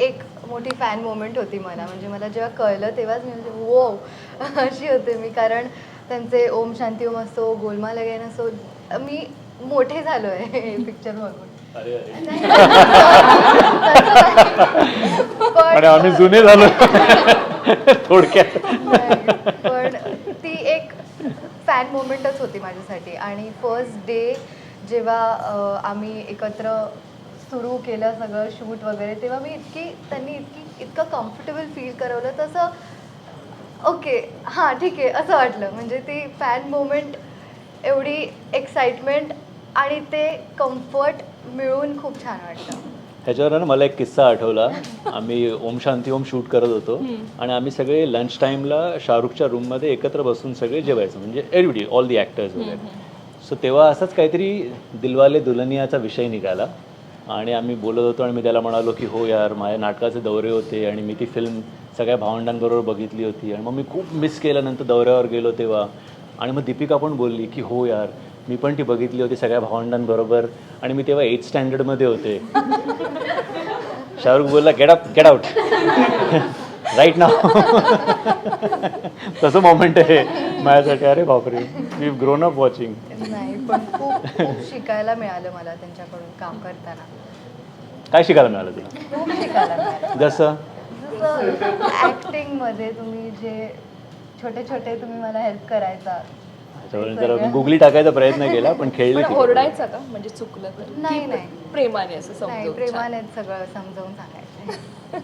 एक मोठी fan moment होती मला. म्हणजे मला जेव्हा कळलं तेव्हाच मी म्हणजे वो अशी होते मी. कारण त्यांचे ओम शांती ओम असो गोलमाल अगेन असो मी मोठे झालो आहे पिक्चर बघून. अरे अरे. नाही. आणि पण आम्ही जुने झालो थोडक्यात. पण ती एक फॅन मोमेंटच होती माझ्यासाठी. आणि फर्स्ट डे जेव्हा आम्ही एकत्र सुरू केलं सगळं शूट वगैरे तेव्हा मी इतकी त्यांनी इतकी इतकं कम्फर्टेबल फील करवलं तसं ओके हां ठीक आहे असं वाटलं. म्हणजे ती फॅन मोमेंट एवढी एक्साइटमेंट आणि ते कम्फर्ट मिळून खूप छान वाटलं. ह्याच्यावर ना मला एक किस्सा आठवला. आम्ही ओम शांती ओम शूट करत होतो आणि आम्ही सगळे लंच टाईमला शाहरुखच्या रूममध्ये एकत्र बसून सगळे जेवायचो. म्हणजे एव्हरीबडी ऑल दी ॲक्टर्स वगैरे. सो तेव्हा असंच काहीतरी दिलवाले दुल्हनियाचा विषय निघाला. आणि आम्ही बोलत होतो आणि मी त्याला म्हणालो की हो यार माझ्या नाटकाचे दौरे होते आणि मी ती फिल्म सगळ्या भावंडांबरोबर बघितली होती. आणि मग मी खूप मिस केलं नंतर दौऱ्यावर गेलो तेव्हा. आणि मग दीपिका पण बोलली की हो यार मी पण ती बघितली होती सगळ्या भावंडांबरोबर. आणि मी तेव्हा एट स्टँडर्डमध्ये होते. शाहरुख बोलला get up get out right ना तसं मोमेंट आहे. माझ्यासाठी अरे बापरे. मी ग्रोन अप वॉचिंग नाही पण खूप खूप शिकायला मिळालं मला त्यांच्याकडून काम करताना. काय शिकायला मिळालं तुला? खूप शिकायला मिळालं. जसं? जसं ॲक्टिंगमध्ये तुम्ही जे छोटे छोटे तुम्ही मला हेल्प करायचा. त्याच्यावरून जरा गुगली टाकायचा प्रयत्न केला पण खेळले पण की ओरडायचं का? म्हणजे चुकलं तर? नाही, की नाही. प्रेमाने असं नाही समजून प्रेमाने सगळं समजावून सांगायचं.